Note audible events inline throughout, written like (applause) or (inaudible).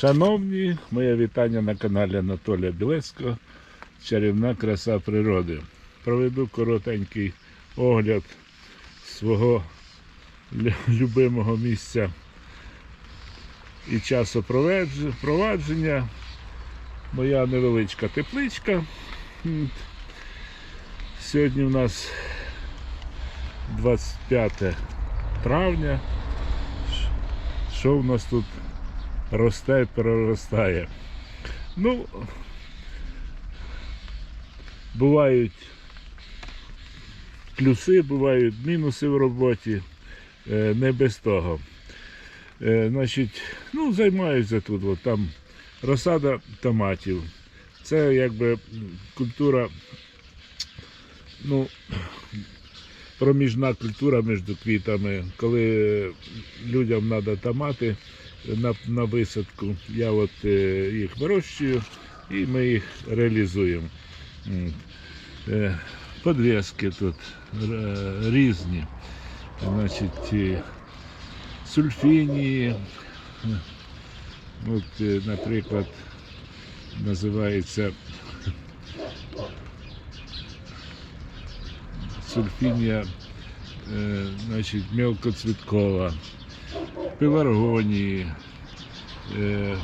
Шановні, моє вітання на каналі Анатолія Білецького. Чарівна краса природи. Проведу коротенький огляд свого любимого місця і часу провадження. Моя невеличка тепличка. Сьогодні у нас 25 травня. Що в нас тут росте, переростає? Ну, бувають плюси, бувають мінуси в роботі, е, не без того. Е, Значить, ну, займаюся тут, от, там розсада томатів. Це якби культура, ну, проміжна культура між квітами. Коли людям треба томати на, на висадку, я от е, їх вирощую і ми їх реалізуємо. М. Е, Подвески тут е, різні. Значить, е, сульфінії. Е, От, е, наприклад, називається сульфінія, е, значить, мелкоцвіткова, Пеларгонії, е,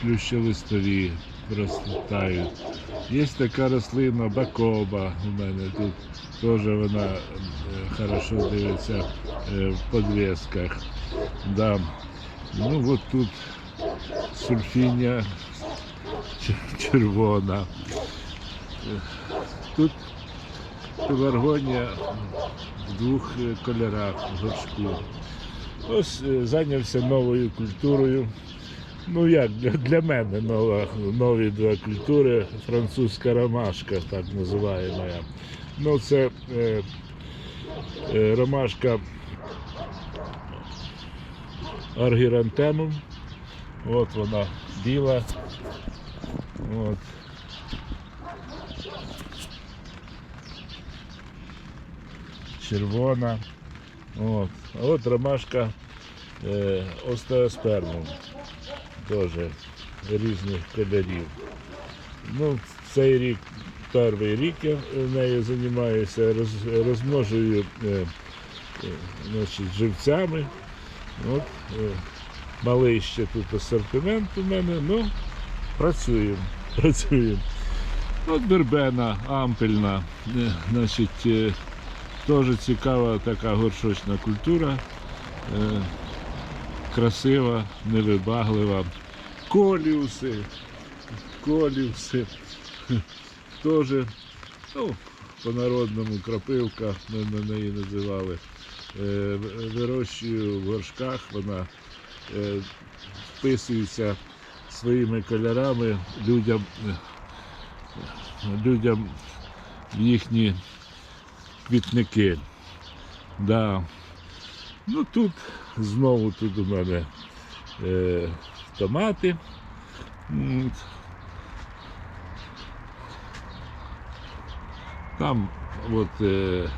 плющелистові розцвітають. Є така рослина бакоба у мене тут. Теж вона е, хорошо дивиться е, в подвесках. Да. Ну от тут сульфінія чер- червона. Тут пеларгонія в двох кольорах в горшку. Ось е, зайнявся новою культурою. Ну як для, мене нова, нові два культури, французька ромашка, так називаємо. Ну це е, е, ромашка аргірантемум. От вона біла. От. Червона. От. А от ромашка е, остеоспермум. Теж різних кольорів. Ну, цей рік, перший рік я нею займаюся, роз, розмножую е, е, значить, живцями. От, е, малий ще тут асортимент у мене, ну, працюємо, (laughs) працюємо. От бербена ампельна, е, значить, е, теж цікава така горшочна культура. Е, красива, невибаглива. Коліуси, коліуси. (laughs) Теж, ну, по-народному крапивка, ми на неї називали. Е, Вирощую в горшках, вона е, вписується своїми кольорами людям, людям в їхні квітники. Да. Ну тут знову тут у мене е, томати. Там от е,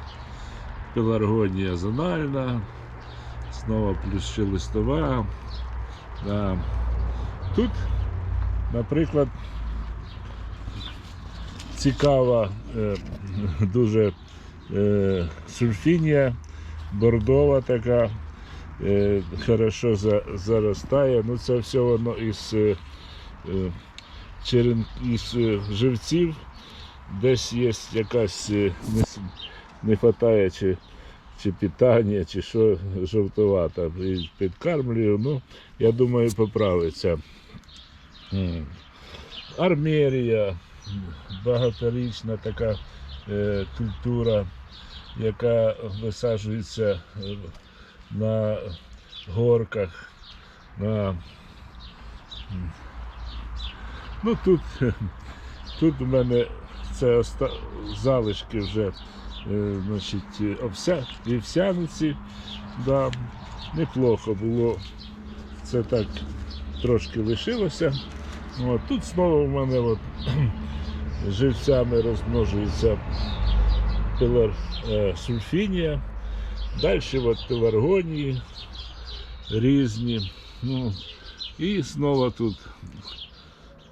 пеларгонія зональна, знову плюс листова. Да. Тут, наприклад, цікава е, дуже е, сульфінія, бордова така, е, хорошо за, заростає. Ну це все воно із, е, е, черен, із живців. Десь є якась не, не хватає чи, чи питання, чи що жовтовата. І Підкармлюю, ну, я думаю, поправиться. Армерія, багаторічна така культура, яка висаджується е, на горках. На... Ну тут, (laughs) тут у мене це оста... залишки вже е, значить, е, овся... вівсяниці. Да, неплохо було. Це так трошки лишилося. От, тут знову в мене от, (clears throat) живцями розмножується пилар, е, сульфінія. Далі от пеларгонії різні. Ну, І знову тут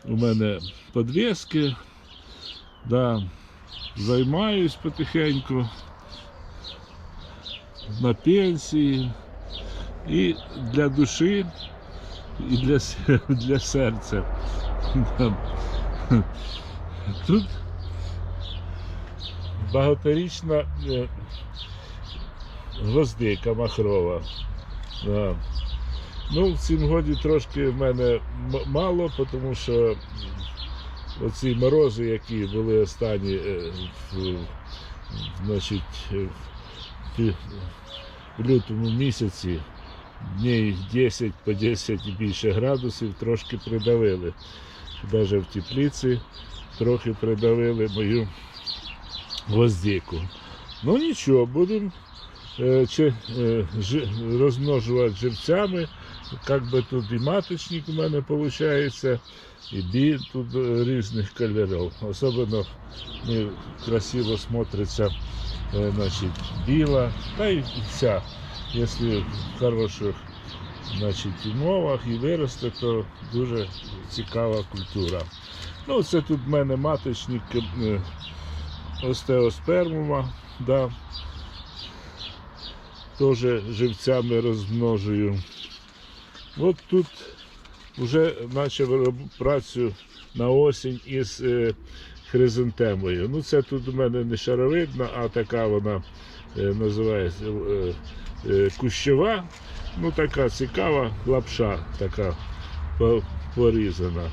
у мене подвески. Да, займаюсь потихеньку на пенсії. І для душі, і для, (laughs) для серця. Тут багаторічна е, гвоздика махрова. Ну, в цім годі трошки в мене мало, тому що оці морози, які були останні е, в, значить, е, в, лютому місяці, днів 10 по 10 і більше градусів трошки придавили. Навіть в теплиці трохи придавили мою гвоздику. Ну нічого, будемо е, е, розмножувати живцями. Як би тут і маточник у мене виходить, і бі тут е, різних кольорів. Особливо ну, красиво смотриться е, значить, біла, та й вся. Якщо в хороших значить, умовах і виросте, то дуже цікава культура. Ну, це тут в мене маточник е, остеоспермума, да. теж живцями розмножую. От тут вже почав працю на осінь із е, хризантемою. Ну, це тут у мене не шаровидна, а така вона е, називається кущова. Ну, така цікава лапша, така порізана.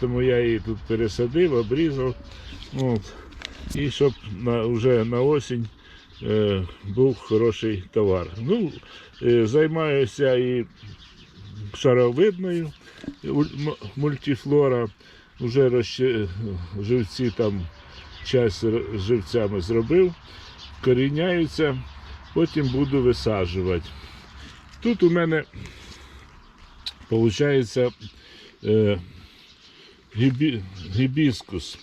Тому я її тут пересадив, обрізав. От. І щоб на, вже на осінь е, був хороший товар. Ну, е, займаюся і шаровидною уль- мультифлора. Вже розче- живці там часть живцями зробив, коріняються, потім буду висаджувати. Тут у мене виходить е, гібі, гібіскус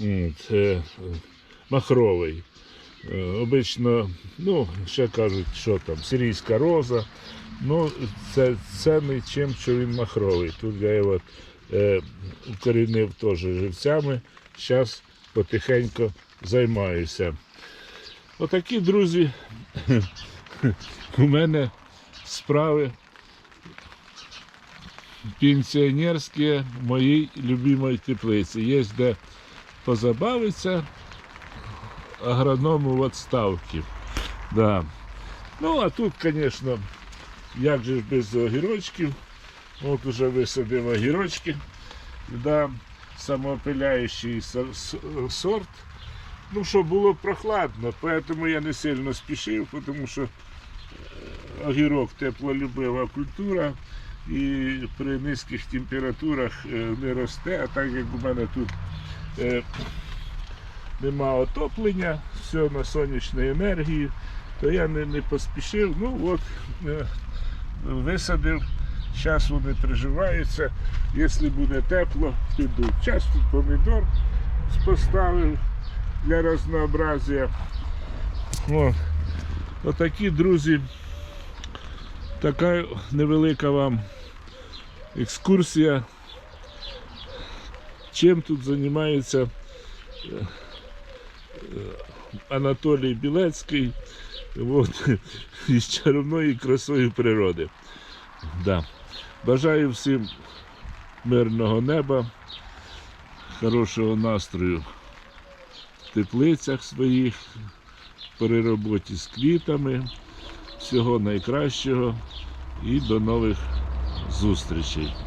от, е, махровий. Е, обично, ну, ще кажуть, що там, сирійська роза. Ну, це, це не чим, що він махровий. Тут я його е, укорінив теж живцями. Зараз потихеньку займаюся. Отакі, друзі, (laughs) у мене справи пенсіонерські в моїй любимій теплиці. Є де позабавитися агроному в відставці. Да. Ну, а тут, звісно, як же ж без огірочків. От уже висадив огірочки. Да, самоопиляючий сорт. Ну, що було прохладно, тому я не сильно спішив, тому що е, огірок теплолюбива культура і при низьких температурах е, не росте, а так як у мене тут е, нема отоплення, все на сонячній енергії, то я не, не поспішив. Ну от е, висадив. Зараз вони приживаються. Якщо буде тепло, підуть. Час тут помідор поставив для разнообразия. О, отакі, друзі, така невелика вам екскурсія. Чим тут займається е, е, Анатолій Білецький от, (laughs) із чарівною красою природи. Да. Бажаю всім мирного неба, хорошого настрою в теплицях своїх, при роботі з квітами. Всього найкращого і до нових зустрічей.